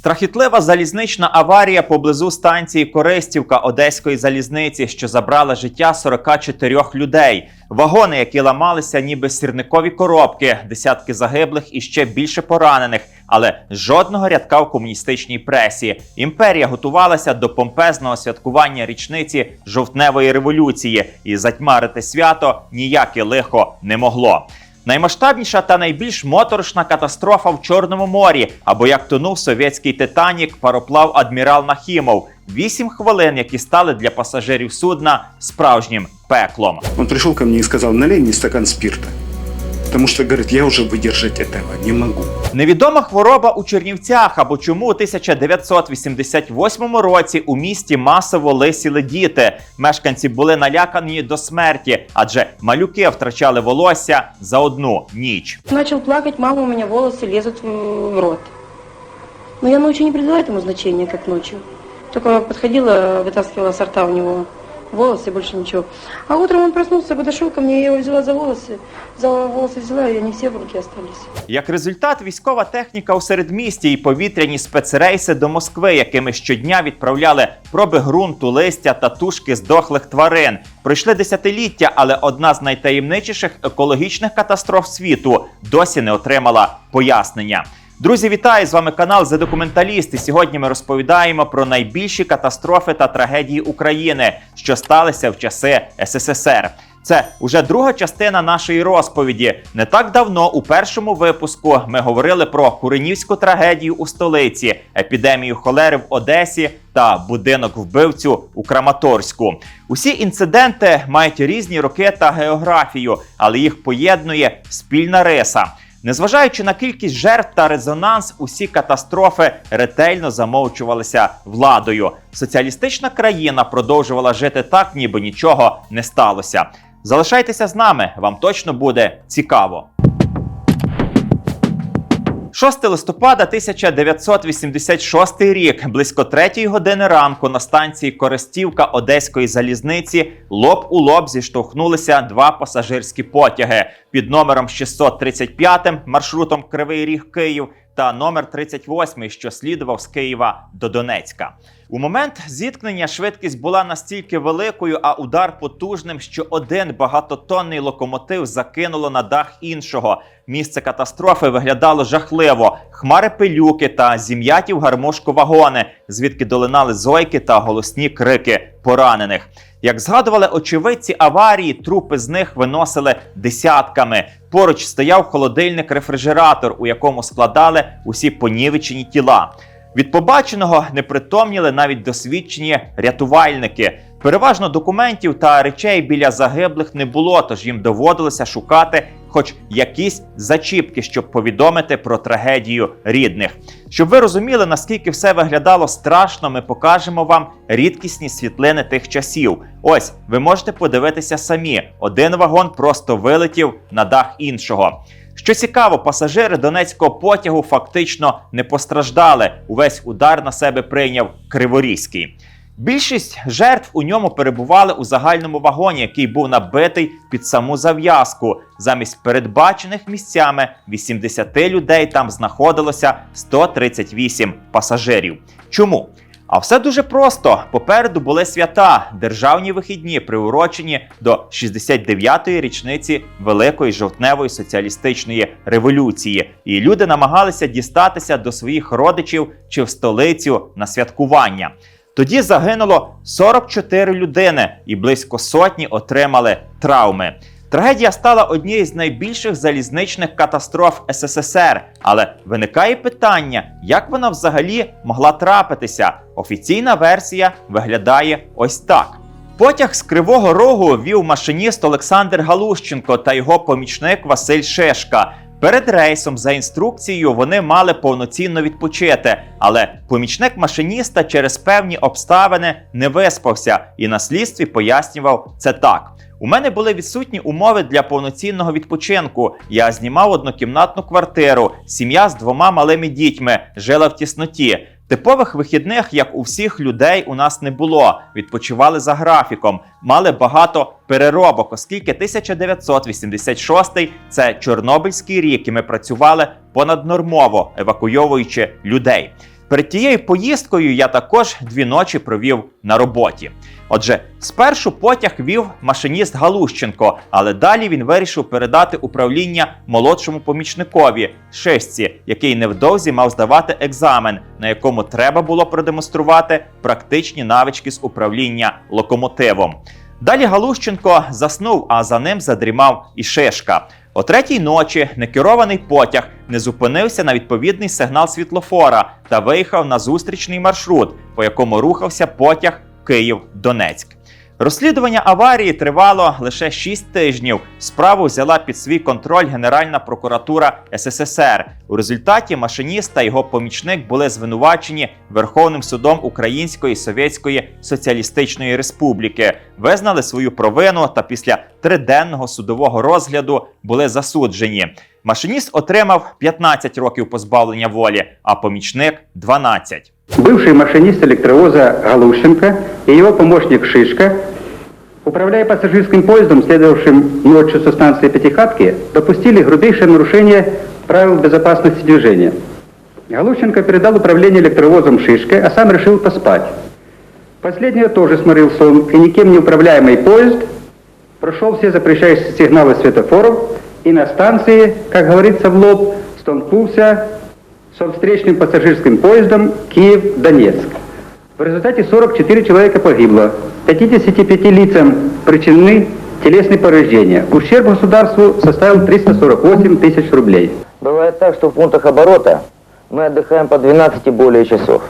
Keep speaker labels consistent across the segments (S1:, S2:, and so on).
S1: Страхітлива залізнична аварія поблизу станції Користівка Одеської залізниці, що забрала життя 44 людей. Вагони, які ламалися, ніби сірникові коробки, десятки загиблих і ще більше поранених. Але жодного рядка в комуністичній пресі. Імперія готувалася до помпезного святкування річниці жовтневої революції, і затьмарити свято ніяке лихо не могло. Наймасштабніша та найбільш моторошна катастрофа в Чорному морі, або як тонув совєтський Титанік, пароплав адмірал Нахімов. Вісім хвилин, які стали для пасажирів судна справжнім пеклом.
S2: Он прийшов ко мне і сказав: налей мені стакан спирта. Потому что, говорит, я уже выдержать этого не могу.
S1: Невідома хвороба у Чернівцях або чому у 1988 році у місті масово лисіли діти. Мешканці були налякані до смерті, адже малюки втрачали волосся за одну ніч.
S3: Начал плакать, мама, у меня волосы лезут в в рот. Но я ночью не придала этому значения, как ночью. Только подходила, вытаскивала с рта у него волосы, больше ничего. А утром он проснулся, подошел ко мне, я его взяла за волосы, за волосы взяла, и они все в руке остались.
S1: Як результат, військова техніка у середмісті і повітряні спецрейси до Москви, якими щодня відправляли проби ґрунту, листя та тушки здохлих тварин. Пройшли десятиліття, але одна з найтаємничіших екологічних катастроф світу досі не отримала пояснення. Друзі, вітаю! З вами канал «The Документаліст» і Сьогодні ми розповідаємо про найбільші катастрофи та трагедії України, що сталися в часи СССР. Це уже друга частина нашої розповіді. Не так давно, у першому випуску, ми говорили про Куренівську трагедію у столиці, епідемію холери в Одесі та будинок вбивцю у Краматорську. Усі інциденти мають різні роки та географію, але їх поєднує спільна риса. Незважаючи на кількість жертв та резонанс, усі катастрофи ретельно замовчувалися владою. Соціалістична країна продовжувала жити так, ніби нічого не сталося. Залишайтеся з нами, вам точно буде цікаво. 6 листопада 1986 рік, близько 3 години ранку на станції Коростівка Одеської залізниці лоб у лоб зіштовхнулися два пасажирські потяги під номером 635 маршрутом Кривий Ріг Київ та номер 38, що слідував з Києва до Донецька. У момент зіткнення швидкість була настільки великою, а удар потужним, що один багатотонний локомотив закинуло на дах іншого. Місце катастрофи виглядало жахливо. Хмари пилюки та зім'яті в гармошку вагони, звідки долинали зойки та голосні крики поранених. Як згадували очевидці аварії, трупи з них виносили десятками. Поруч стояв холодильник-рефрижератор, у якому складали усі понівечені тіла. Від побаченого не притомніли навіть досвідчені рятувальники. Переважно документів та речей біля загиблих не було, тож їм доводилося шукати хоч якісь зачіпки, щоб повідомити про трагедію рідних. Щоб ви розуміли, наскільки все виглядало страшно, ми покажемо вам рідкісні світлини тих часів. Ось ви можете подивитися самі. Один вагон просто вилетів на дах іншого. Що цікаво, пасажири донецького потягу фактично не постраждали. Увесь удар на себе прийняв Криворізький. Більшість жертв у ньому перебували у загальному вагоні, який був набитий під саму зав'язку. Замість передбачених місцями 80 людей там знаходилося 138 пасажирів. Чому? А все дуже просто. Попереду були свята, державні вихідні, приурочені до 69-ї річниці Великої жовтневої соціалістичної революції. І люди намагалися дістатися до своїх родичів чи в столицю на святкування. Тоді загинуло 44 людини, і близько сотні отримали травми. Трагедія стала однією з найбільших залізничних катастроф СССР. Але виникає питання, як вона взагалі могла трапитися. Офіційна версія виглядає ось так. Потяг з Кривого Рогу вів машиніст Олександр Галущенко та його помічник Василь Шешка. Перед рейсом за інструкцією вони мали повноцінно відпочити, але помічник машиніста через певні обставини не виспався і на слідстві пояснював це так. У мене були відсутні умови для повноцінного відпочинку. Я знімав однокімнатну квартиру, сім'я з двома малими дітьми жила в тісноті. Типових вихідних, як у всіх людей, у нас не було. Відпочивали за графіком, мали багато переробок, оскільки 1986 – це Чорнобильський рік, і ми працювали понаднормово, евакуйовуючи людей. Перед тією поїздкою я також дві ночі провів на роботі. Отже, спершу потяг вів машиніст Галущенко, але далі він вирішив передати управління молодшому помічникові шишці, який невдовзі мав здавати екзамен, на якому треба було продемонструвати практичні навички з управління локомотивом. Далі Галущенко заснув, а за ним задрімав і Шишка. О третій ночі некерований потяг не зупинився на відповідний сигнал світлофора та виїхав на зустрічний маршрут, по якому рухався потяг Київ-Донецьк. Розслідування аварії тривало лише 6 тижнів. Справу взяла під свій контроль Генеральна прокуратура СССР. У результаті машиніст та його помічник були звинувачені Верховним судом Української Совєтської Соціалістичної Республіки, визнали свою провину та після триденного судового розгляду були засуджені. Машиніст отримав 15 років позбавлення волі, а помічник 12.
S4: Бывший машинист электровоза Галущенко и его помощник Шишка, управляя пассажирским поездом, следовавшим ночью со станции Пятихатки, допустили грубейшее нарушение правил безопасности движения. Галущенко передал управление электровозом Шишке, а сам решил поспать. Последний тоже сморил сон, и никем не управляемый поезд прошел все запрещающие сигналы светофоров и на станции, как говорится в лоб, столкнулся со встречным пассажирским поездом Киев-Донецк. В результате 44 человека погибло, 55 лицам причинены телесные повреждения. Ущерб государству составил 348 тысяч рублей.
S5: Бывает так, что в пунктах оборота мы отдыхаем по 12 и более часов.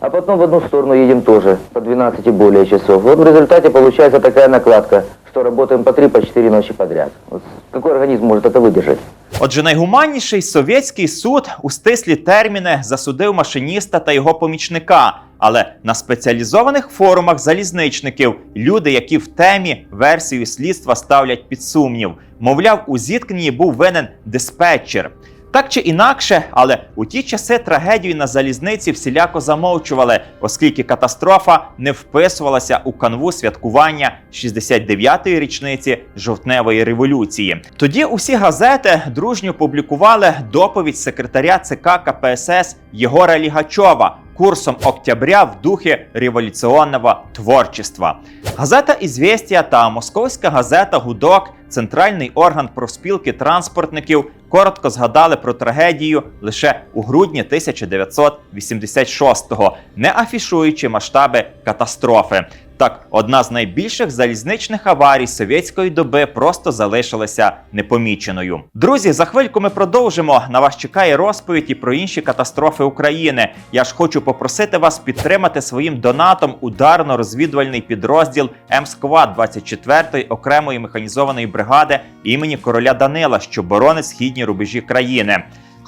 S5: А потом в одну сторону едем тоже по 12 и более часов. Вот в результате получается такая накладка, что работаем по 3-4 по четыре ночи подряд. Вот какой организм может это выдержать?
S1: Отже, найгуманніший совєтський суд у стислі терміни засудив машиніста та його помічника. Але на спеціалізованих форумах залізничників люди, які в темі версію слідства ставлять під сумнів, мовляв, у зіткненні був винен диспетчер. Так чи інакше, але у ті часи трагедію на залізниці всіляко замовчували, оскільки катастрофа не вписувалася у канву святкування 69-ї річниці жовтневої революції. Тоді усі газети дружньо публікували доповідь секретаря ЦК КПСС Єгора Лігачова курсом октября в духе революционного творчества. Газета «Известия» та московська газета Гудок, центральний орган профспілки транспортників, коротко згадали про трагедію лише у грудні 1986-го, не афішуючи масштаби катастрофи. Так, одна з найбільших залізничних аварій совєтської доби просто залишилася непоміченою. Друзі, за хвильку ми продовжимо. На вас чекає розповідь і про інші катастрофи України. Я ж хочу попросити вас підтримати своїм донатом ударно-розвідувальний підрозділ МСКВА 24-ї окремої механізованої бригади імені короля Данила, що боронить східні рубежі країни.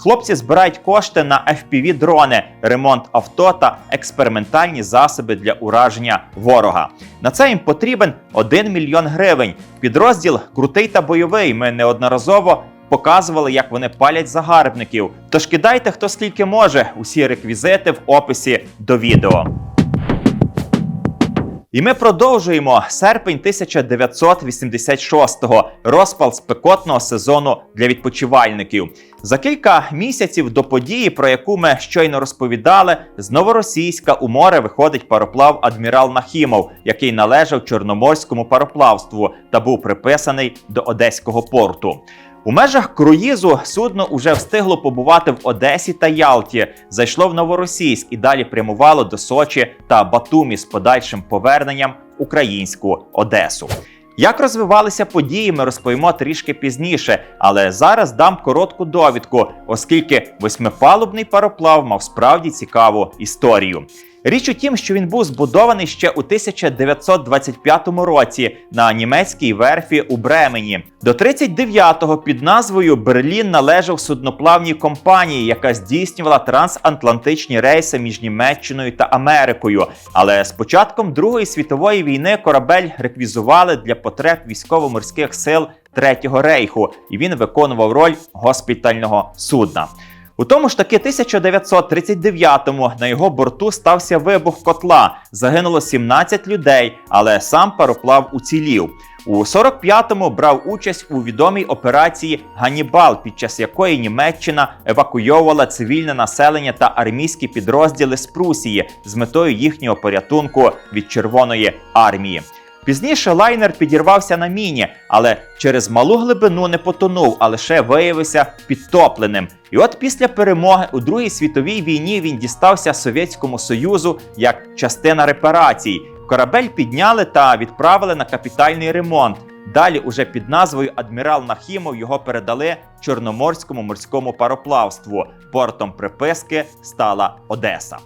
S1: Хлопці збирають кошти на fpv дрони, ремонт авто та експериментальні засоби для ураження ворога. На це їм потрібен 1 мільйон гривень. Підрозділ крутий та бойовий. Ми неодноразово показували, як вони палять загарбників. Тож кидайте хто скільки може. Усі реквізити в описі до відео. І ми продовжуємо серпень 1986-го, розпал спекотного сезону для відпочивальників. За кілька місяців до події, про яку ми щойно розповідали, з Новоросійська у море виходить пароплав Адмірал Нахімов, який належав Чорноморському пароплавству та був приписаний до Одеського порту. У межах круїзу судно уже встигло побувати в Одесі та Ялті, зайшло в Новоросійськ і далі прямувало до Сочі та Батумі з подальшим поверненням в українську Одесу. Як розвивалися події, ми розповімо трішки пізніше, але зараз дам коротку довідку, оскільки восьмипалубний пароплав мав справді цікаву історію. Річ у тім, що він був збудований ще у 1925 році на німецькій верфі у Бремені. До 39-го під назвою Берлін належав судноплавній компанії, яка здійснювала трансатлантичні рейси між Німеччиною та Америкою. Але з початком Другої світової війни корабель реквізували для потреб військово-морських сил Третього рейху, і він виконував роль госпітального судна. У тому ж таки 1939-му на його борту стався вибух котла. Загинуло 17 людей, але сам пароплав уцілів. У 45-му брав участь у відомій операції Ганнібал, під час якої Німеччина евакуйовувала цивільне населення та армійські підрозділи з Прусії з метою їхнього порятунку від Червоної армії. Пізніше лайнер підірвався на міні, але через малу глибину не потонув, а лише виявився підтопленим. І от після перемоги у Другій світовій війні він дістався Совєтському Союзу як частина репарацій. Корабель підняли та відправили на капітальний ремонт. Далі, уже під назвою Адмірал Нахімов його передали Чорноморському морському пароплавству. Портом приписки стала Одеса.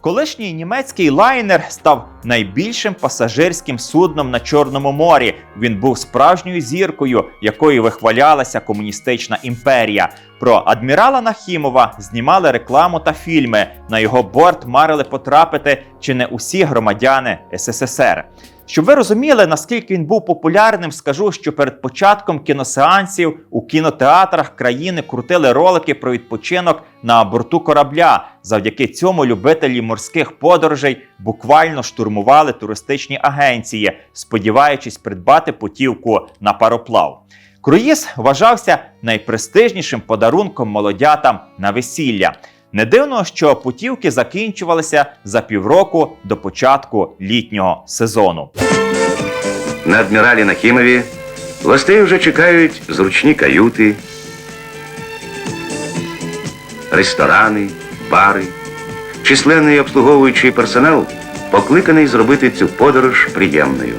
S1: Колишній німецький лайнер став найбільшим пасажирським судном на Чорному морі. Він був справжньою зіркою, якою вихвалялася комуністична імперія. Про адмірала Нахімова знімали рекламу та фільми. На його борт марили потрапити чи не усі громадяни СССР. Щоб ви розуміли, наскільки він був популярним, скажу, що перед початком кіносеансів у кінотеатрах країни крутили ролики про відпочинок на борту корабля. Завдяки цьому любителі морських подорожей буквально штурмували туристичні агенції, сподіваючись придбати путівку на пароплав. Круїз вважався найпрестижнішим подарунком молодятам на весілля. Не дивно, що путівки закінчувалися за півроку до початку літнього сезону.
S6: На адміралі Нахімові гостей вже чекають зручні каюти, ресторани, бари. Численний обслуговуючий персонал покликаний зробити цю подорож приємною.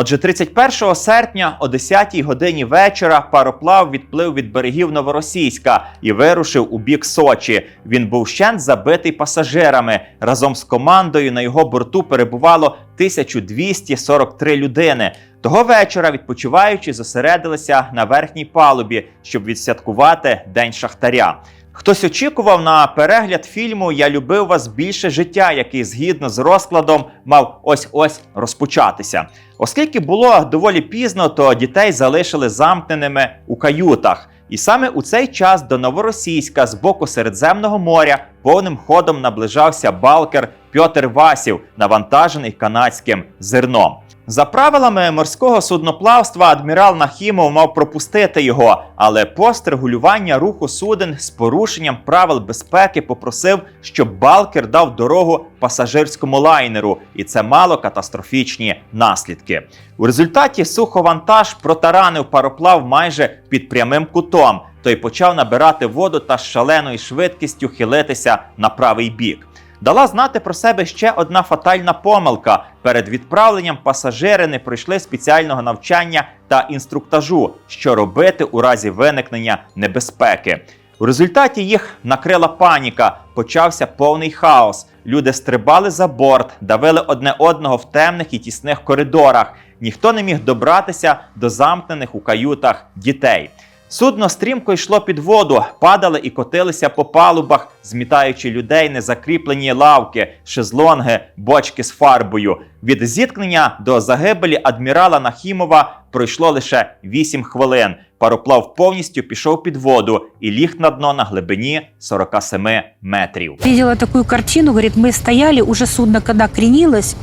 S1: Отже, 31 серпня о 10 годині вечора пароплав відплив від берегів Новоросійська і вирушив у бік Сочі. Він був щент забитий пасажирами. Разом з командою на його борту перебувало 1243 людини. Того вечора відпочиваючі зосередилися на верхній палубі, щоб відсвяткувати День Шахтаря. Хтось очікував на перегляд фільму Я любив вас більше життя, який згідно з розкладом мав ось ось розпочатися. Оскільки було доволі пізно, то дітей залишили замкненими у каютах. І саме у цей час до Новоросійська з боку Середземного моря повним ходом наближався балкер Пьотр Васів, навантажений канадським зерном. За правилами морського судноплавства адмірал Нахімов мав пропустити його, але пост регулювання руху суден з порушенням правил безпеки попросив, щоб Балкер дав дорогу пасажирському лайнеру, і це мало катастрофічні наслідки. У результаті суховантаж протаранив пароплав майже під прямим кутом. Той почав набирати воду та з шаленою швидкістю хилитися на правий бік. Дала знати про себе ще одна фатальна помилка. Перед відправленням пасажири не пройшли спеціального навчання та інструктажу, що робити у разі виникнення небезпеки. У результаті їх накрила паніка, почався повний хаос. Люди стрибали за борт, давили одне одного в темних і тісних коридорах. Ніхто не міг добратися до замкнених у каютах дітей. Судно стрімко йшло під воду, падали і котилися по палубах, змітаючи людей незакріплені лавки, шезлонги, бочки з фарбою. Від зіткнення до загибелі адмірала Нахімова пройшло лише 8 хвилин. Пароплав повністю пішов під воду і ліг на дно на глибині 47 метрів.
S7: Видела такую картину, говорит, мы стояли, уже судно когда кренилось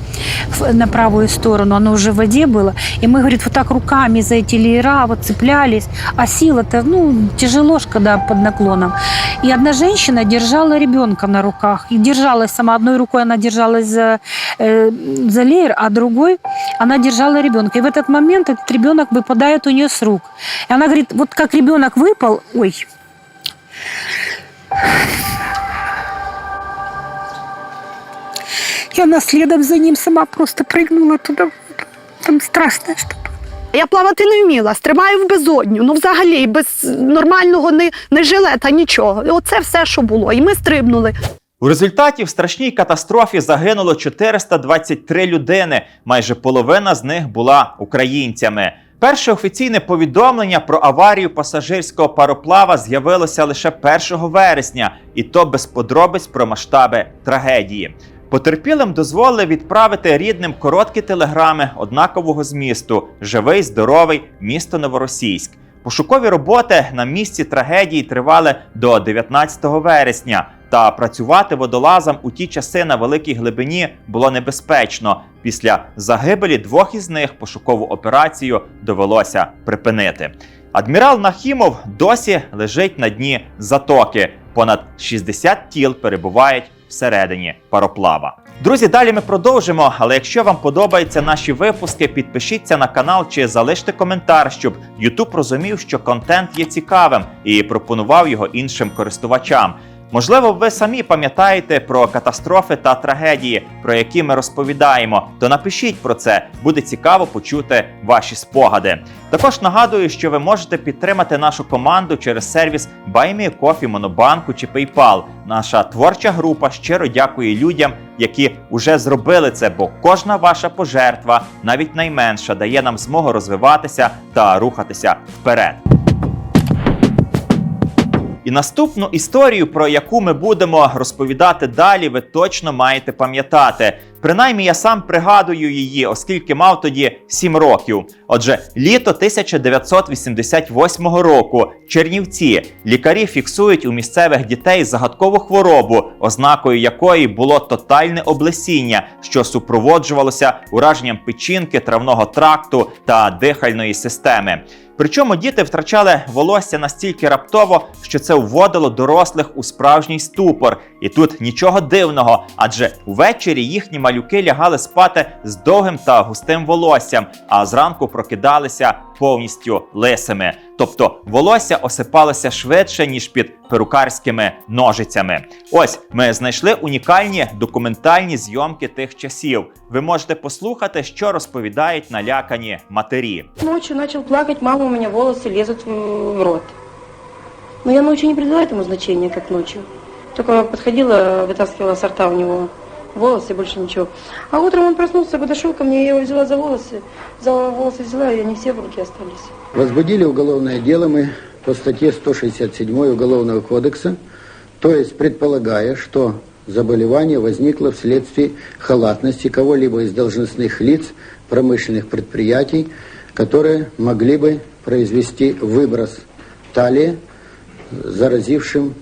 S7: в- на правую сторону, оно уже в воде было, и мы, говорит, вот так руками за эти леера вот цеплялись, а сила-то, ну, тяжело ж, когда под наклоном. И одна женщина держала ребенка на руках, и держалась сама, одной рукой она держалась за, э, за леер, а другой она держала ребенка. И в этот момент этот ребенок выпадает у нее с рук. И она говорит, вот как ребенок выпал, ой, И она следом за ним сама просто прыгнула туда. Там страшное что-то.
S8: Я плавати не вміла, стрибаю в безодню. Ну, взагалі, без нормального не, не жилета, нічого. Оце все, що було. І ми стрибнули.
S1: У результаті в страшній катастрофі загинуло 423 людини. Майже половина з них була українцями. Перше офіційне повідомлення про аварію пасажирського пароплава з'явилося лише 1 вересня, і то без подробиць про масштаби трагедії. Потерпілим дозволили відправити рідним короткі телеграми однакового змісту: живий, здоровий, місто Новоросійськ. Пошукові роботи на місці трагедії тривали до 19 вересня. Та працювати водолазам у ті часи на великій глибині було небезпечно. Після загибелі двох із них пошукову операцію довелося припинити. Адмірал Нахімов досі лежить на дні затоки. Понад 60 тіл перебувають всередині пароплава. Друзі, далі ми продовжимо. Але якщо вам подобаються наші випуски, підпишіться на канал чи залиште коментар, щоб YouTube розумів, що контент є цікавим і пропонував його іншим користувачам. Можливо, ви самі пам'ятаєте про катастрофи та трагедії, про які ми розповідаємо. То напишіть про це, буде цікаво почути ваші спогади. Також нагадую, що ви можете підтримати нашу команду через сервіс BuyMeCoffee, Монобанку чи PayPal. Наша творча група щиро дякує людям, які вже зробили це, бо кожна ваша пожертва, навіть найменша, дає нам змогу розвиватися та рухатися вперед. І наступну історію, про яку ми будемо розповідати далі, ви точно маєте пам'ятати. Принаймні, я сам пригадую її, оскільки мав тоді 7 років. Отже, літо 1988 року, Чернівці, лікарі фіксують у місцевих дітей загадкову хворобу, ознакою якої було тотальне облесіння, що супроводжувалося ураженням печінки, травного тракту та дихальної системи. Причому діти втрачали волосся настільки раптово, що це вводило дорослих у справжній ступор. І тут нічого дивного, адже увечері їхні малюки лягали спати з довгим та густим волоссям, а зранку прокидалися повністю лисими. Тобто волосся осипалося швидше, ніж під перукарськими ножицями. Ось ми знайшли унікальні документальні зйомки тих часів. Ви можете послухати, що розповідають налякані матері.
S3: Ночью начал плакать, мама, у меня волосы лезут в в рот. Но я ночью не придала этому значения, как ночью. Только подходила, вытаскивала со рта у него Волосы, больше ничего. А утром он проснулся, подошел ко мне, я его взяла за волосы, за волосы взяла, и они все в руке остались.
S9: Возбудили уголовное дело мы по статье 167 Уголовного кодекса, то есть предполагая, что заболевание возникло вследствие халатности кого-либо из должностных лиц промышленных предприятий, которые могли бы произвести выброс талии, заразившим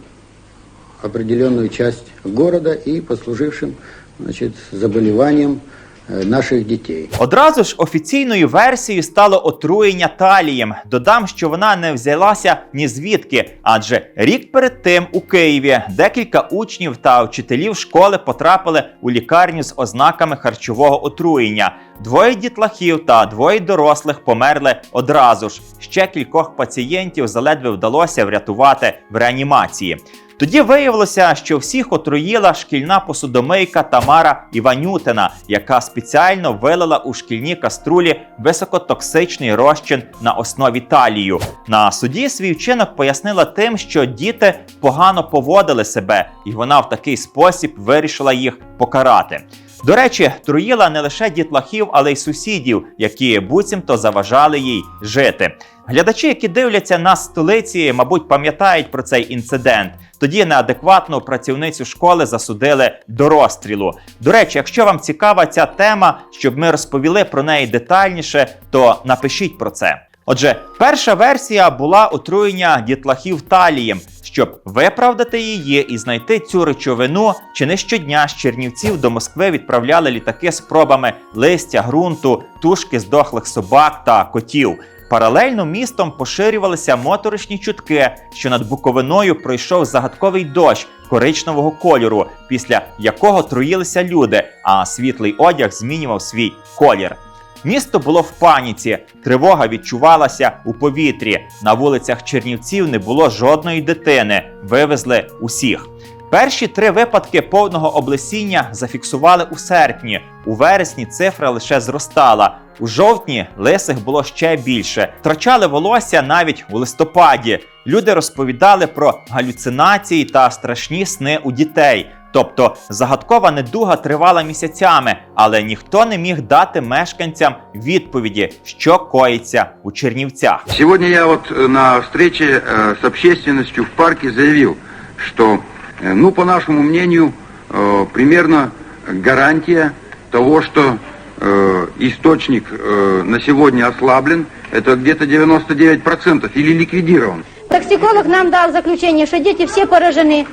S9: определенную часть города и послужившим значит, заболеванием э, наших детей.
S1: Одразу ж офіційною версією стало отруєння талієм. Додам, що вона не взялася ні звідки, адже рік перед тим у Києві декілька учнів та вчителів школи потрапили у лікарню з ознаками харчового отруєння. Двоє дітлахів та двоє дорослих померли одразу ж. Ще кількох пацієнтів заледве вдалося врятувати в реанімації. Тоді виявилося, що всіх отруїла шкільна посудомийка Тамара Іванютина, яка спеціально вилила у шкільні каструлі високотоксичний розчин на основі талію. На суді свій вчинок пояснила тим, що діти погано поводили себе, і вона в такий спосіб вирішила їх покарати. До речі, труїла не лише дітлахів, але й сусідів, які буцімто заважали їй жити. Глядачі, які дивляться нас столиці, мабуть, пам'ятають про цей інцидент. Тоді неадекватну працівницю школи засудили до розстрілу. До речі, якщо вам цікава ця тема, щоб ми розповіли про неї детальніше, то напишіть про це. Отже, перша версія була отруєння дітлахів талієм. Щоб виправдати її і знайти цю речовину, чи не щодня з Чернівців до Москви відправляли літаки з пробами листя, ґрунту, тушки здохлих собак та котів. Паралельно містом поширювалися моторошні чутки, що над Буковиною пройшов загадковий дощ коричневого кольору, після якого труїлися люди, а світлий одяг змінював свій колір. Місто було в паніці, тривога відчувалася у повітрі. На вулицях Чернівців не було жодної дитини, вивезли усіх. Перші три випадки повного облесіння зафіксували у серпні. У вересні цифра лише зростала. У жовтні лисих було ще більше. Втрачали волосся навіть у листопаді. Люди розповідали про галюцинації та страшні сни у дітей. Тобто загадкова недуга тривала місяцями, але ніхто не міг дати мешканцям відповіді, що коїться у Чернівцях.
S10: Сегодня я вот э, на встрече э, с общественностью в парке заявил, что, э, ну, по нашему мнению, э, примерно гарантия того, что э, источник э, на сегодня ослаблен, это где-то 99% или ликвидирован.
S11: Токсиколог нам дал заключение, что дети все поражены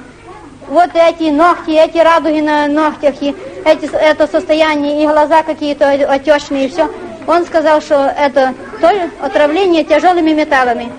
S11: вот эти ногти, эти радуги на ногтях, и эти, это состояние, и глаза какие-то отечные, и все. Он сказал, что это тоже отравление тяжелыми металлами.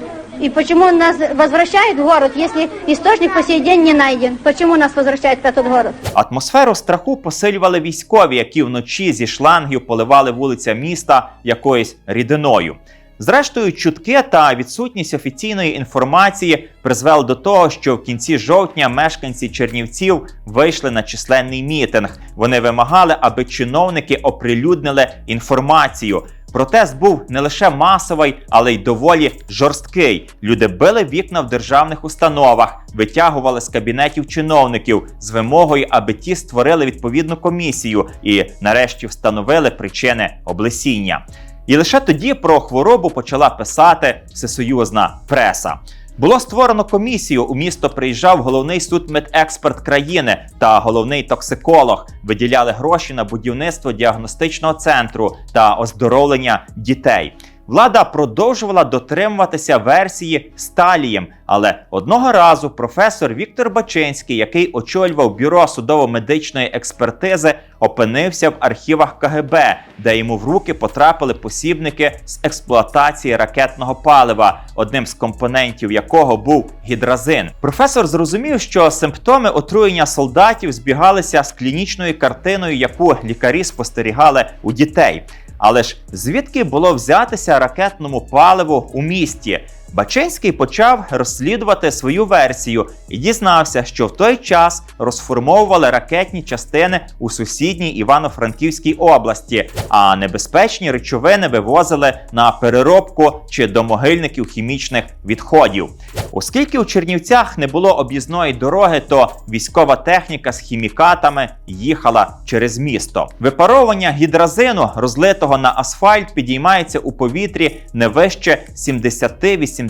S11: И почему он нас возвращает в город, если источник по сей день не найден? Почему нас возвращают в этот город?
S1: Атмосферу страху посилювали військові, які вночі зі шлангів поливали вулиця міста якоюсь рідиною. Зрештою, чутки та відсутність офіційної інформації призвели до того, що в кінці жовтня мешканці Чернівців вийшли на численний мітинг. Вони вимагали, аби чиновники оприлюднили інформацію. Протест був не лише масовий, але й доволі жорсткий. Люди били вікна в державних установах, витягували з кабінетів чиновників з вимогою, аби ті створили відповідну комісію і, нарешті, встановили причини облесіння. І лише тоді про хворобу почала писати всесоюзна преса. Було створено комісію. У місто приїжджав головний судмедексперт країни та головний токсиколог. Виділяли гроші на будівництво діагностичного центру та оздоровлення дітей. Влада продовжувала дотримуватися версії Сталієм, але одного разу професор Віктор Бачинський, який очолював бюро судово-медичної експертизи, опинився в архівах КГБ, де йому в руки потрапили посібники з експлуатації ракетного палива, одним з компонентів якого був гідразин. Професор зрозумів, що симптоми отруєння солдатів збігалися з клінічною картиною, яку лікарі спостерігали у дітей. Але ж звідки було взятися ракетному паливу у місті? Бачинський почав розслідувати свою версію і дізнався, що в той час розформовували ракетні частини у сусідній Івано-Франківській області, а небезпечні речовини вивозили на переробку чи до могильників хімічних відходів. Оскільки у Чернівцях не було об'їзної дороги, то військова техніка з хімікатами їхала через місто. Випаровування гідразину, розлитого на асфальт, підіймається у повітрі не вище 70-80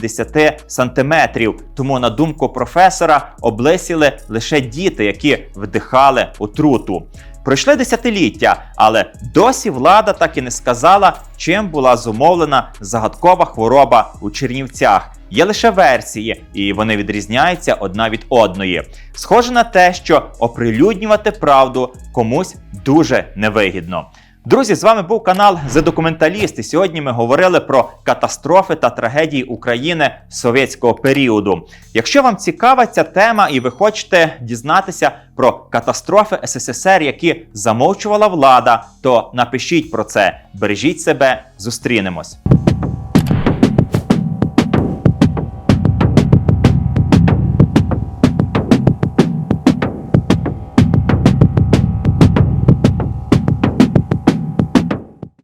S1: сантиметрів. Тому, на думку професора, облисіли лише діти, які вдихали отруту. Пройшли десятиліття, але досі влада так і не сказала, чим була зумовлена загадкова хвороба у Чернівцях. Є лише версії, і вони відрізняються одна від одної. Схоже на те, що оприлюднювати правду комусь дуже невигідно. Друзі, з вами був канал Документаліст. І сьогодні ми говорили про катастрофи та трагедії України совєтського періоду. Якщо вам цікава ця тема і ви хочете дізнатися про катастрофи СССР, які замовчувала влада, то напишіть про це. Бережіть себе, зустрінемось.